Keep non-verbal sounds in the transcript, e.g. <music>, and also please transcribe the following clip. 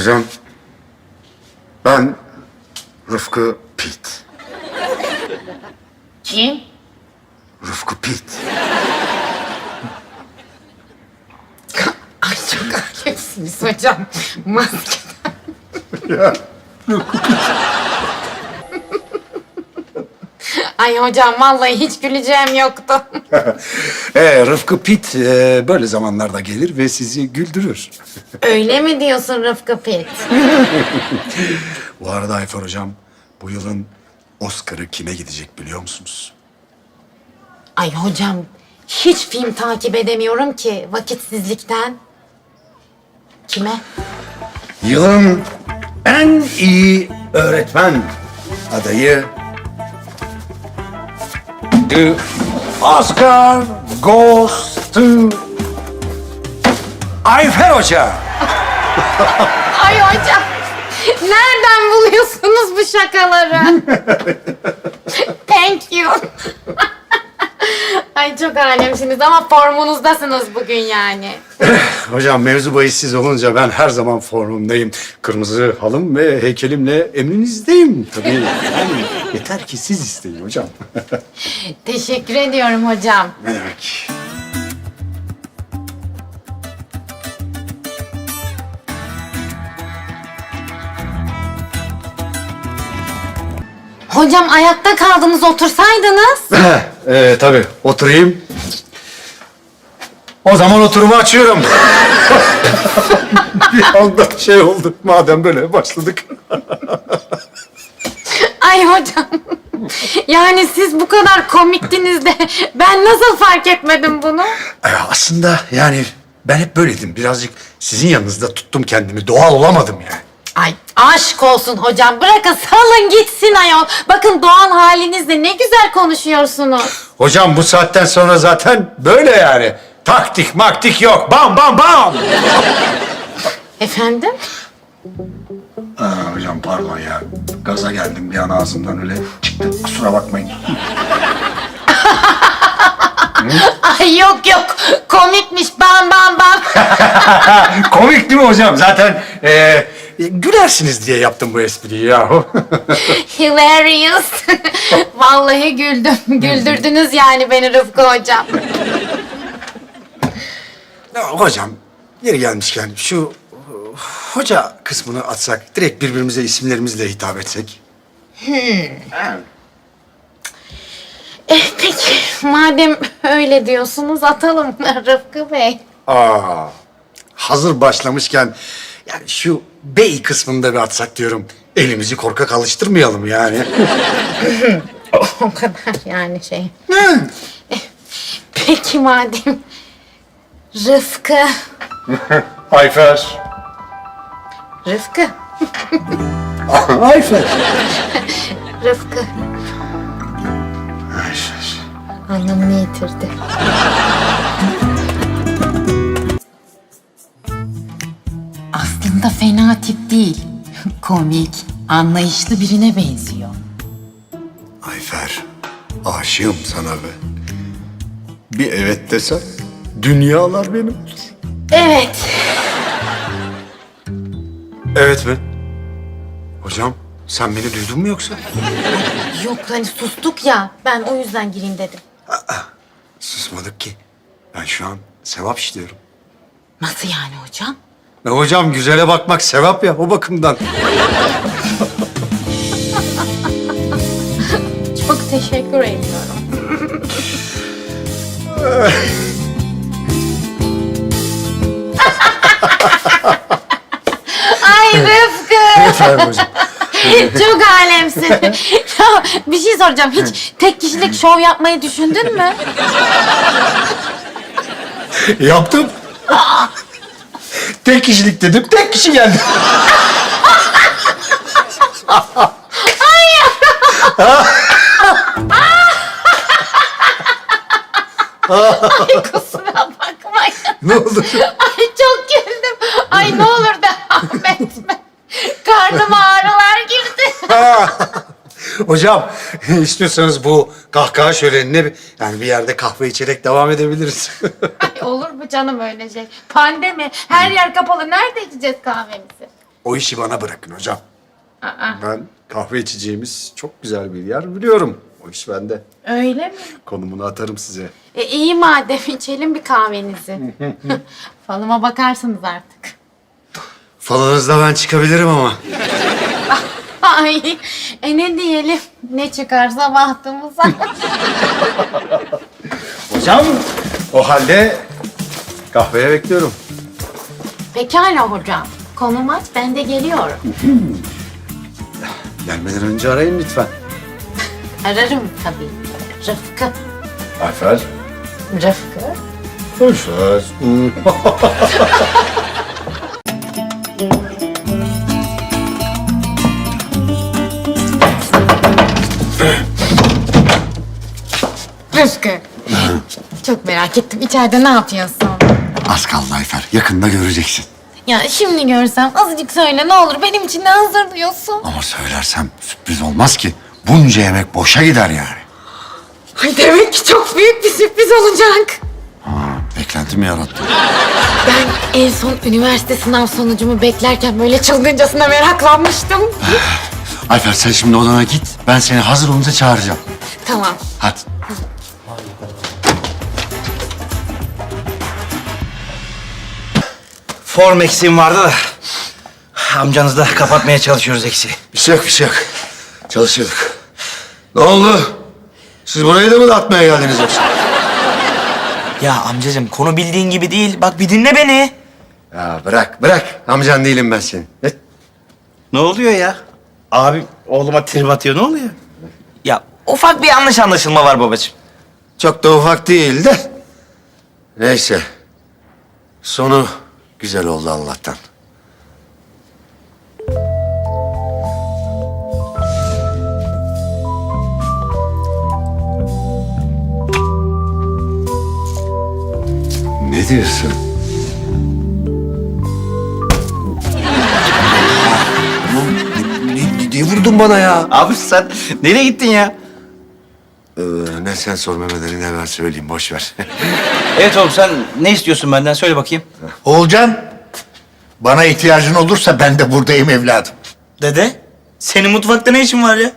Hocam, ben Rıfkı Pit. Kim? Rıfkı Pit. Ay çok alemsiniz hocam. Maske. Ya. Ay hocam vallahi hiç güleceğim yoktu. <laughs> Ee, Rıfkı Pit e, böyle zamanlarda gelir ve sizi güldürür. Öyle mi diyorsun Rıfkı Pit? <laughs> Bu arada Ayfer Hocam, bu yılın Oscar'ı kime gidecek biliyor musunuz? Ay hocam hiç film takip edemiyorum ki vakitsizlikten. Kime? Yılın en iyi öğretmen adayı The Oscar goes to Ayfer Hoca. <laughs> Ay hocam nereden buluyorsunuz bu şakaları? <laughs> Thank you. <laughs> Ay çok alemsiniz ama formunuzdasınız bugün yani. Hocam mevzu bahis siz olunca ben her zaman formumdayım. Kırmızı halım ve heykelimle emrinizdeyim tabii. Yani yeter ki siz isteyin hocam. <laughs> Teşekkür ediyorum hocam. ne demek? Hocam ayakta kaldınız otursaydınız. <laughs> ee, tabii oturayım. O zaman oturumu açıyorum. <laughs> Bir anda şey oldu. Madem böyle başladık. <laughs> Ay hocam. Yani siz bu kadar komiktiniz de ben nasıl fark etmedim bunu? Ee, aslında yani ben hep böyleydim. Birazcık sizin yanınızda tuttum kendimi. Doğal olamadım yani. Ay aşk olsun hocam. Bırakın salın gitsin ayol. Bakın doğal halinizle ne güzel konuşuyorsunuz. Hocam bu saatten sonra zaten böyle yani. Taktik maktik yok. Bam bam bam. Efendim? Aa, hocam pardon ya. Gaza geldim bir an ağzımdan öyle çıktı. Kusura bakmayın. <laughs> Ay yok yok. Komikmiş bam bam bam. <laughs> Komik değil mi hocam? Zaten e, gülersiniz diye yaptım bu espriyi yahu. <laughs> Hilarious. <laughs> Vallahi güldüm. Güldürdünüz yani beni Rıfkı hocam. Ya hocam yeri gelmişken şu e, hoca kısmını atsak direkt birbirimize isimlerimizle hitap etsek. Eh, peki madem öyle diyorsunuz atalım <laughs> Rıfkı Bey. Aa, hazır başlamışken yani şu bey kısmını da bir atsak diyorum. Elimizi korkak alıştırmayalım yani. <laughs> O kadar yani şey. Eh, <laughs> Peki madem Rıfkı. <laughs> Ayfer. Rıfkı. Ayfer. Rıfkı. Ayfer. Anlamını yitirdi. Fena tip değil. <laughs> Komik, anlayışlı birine benziyor. Ayfer. Aşığım sana be. Bir evet desen dünyalar benim. Evet. Evet mi? Hocam sen beni duydun mu yoksa? <laughs> Yok hani sustuk ya. Ben o yüzden gireyim dedim. Susmadık ki. Ben şu an sevap işliyorum. Nasıl yani hocam? E hocam güzele bakmak sevap ya o bakımdan. Çok teşekkür ediyorum. Ay Rıfkı. Efendim hocam. Çok alemsin. ya bir şey soracağım. Hiç tek kişilik şov yapmayı düşündün mü? Yaptım. Tek kişilik dedim, tek kişi geldi. Ay kusura bakmayın. ne oldu? Ay çok güldüm. Ay ne olur Hocam <laughs> istiyorsanız bu kahkaha şölenine yani bir yerde kahve içerek devam edebiliriz. <laughs> Ay olur mu canım öyle şey? Pandemi. Her yer kapalı. Nerede içeceğiz kahvemizi? O işi bana bırakın hocam. Ben kahve içeceğimiz çok güzel bir yer biliyorum. O iş bende. Öyle mi? Konumunu atarım size. E iyi madem içelim bir kahvenizi. <laughs> Falıma bakarsınız artık. Falınızda ben çıkabilirim ama. Ay, e ne diyelim? Ne çıkarsa bahtımıza. <laughs> Hocam. O halde kahveye bekliyorum. Pekala hocam. Konum aç, ben de geliyorum. <laughs> Gelmeden önce arayın lütfen. <laughs> Ararım tabii. Rıfkı. Ayfer. Rıfkı. Ayfer. Rıfkı. <laughs> Çok merak ettim. İçeride ne yapıyorsun? Az kaldı Ayfer. Yakında göreceksin. Ya şimdi görsem azıcık söyle ne olur. Benim için ne hazırlıyorsun? Ama söylersem sürpriz olmaz ki. Bunca yemek boşa gider yani. Ay demek ki çok büyük bir sürpriz olacak. Beklenti mi yarattın? Ben en son üniversite sınav sonucumu beklerken böyle çılgıncasına meraklanmıştım. Ayfer sen şimdi odana git. Ben seni hazır olunca çağıracağım. tamam. Hadi. Form eksiğim vardı da. Amcanızı da kapatmaya çalışıyoruz eksiği. Bir şey yok, bir şey yok. Çalışıyorduk. Ne oldu? Siz burayı da mı dağıtmaya geldiniz yoksa? Ya amcacığım konu bildiğin gibi değil. Bak bir dinle beni. Ya bırak, bırak. Amcan değilim ben senin. Ne? Ne oluyor ya? Abi oğluma trip atıyor ne oluyor? Ya ufak bir yanlış anlaşılma var babacığım. Çok da ufak değil de. Neyse. Sonu güzel oldu Allah'tan. Ne diyorsun? Ne, ne, ne vurdun bana ya? Abi sen nereye gittin ya? Ee, ne sen sor Mehmet Ali ne ben söyleyeyim boş ver. <laughs> Evet oğlum sen ne istiyorsun benden söyle bakayım. Oğulcan, bana ihtiyacın olursa ben de buradayım evladım. Dede senin mutfakta ne işin var ya?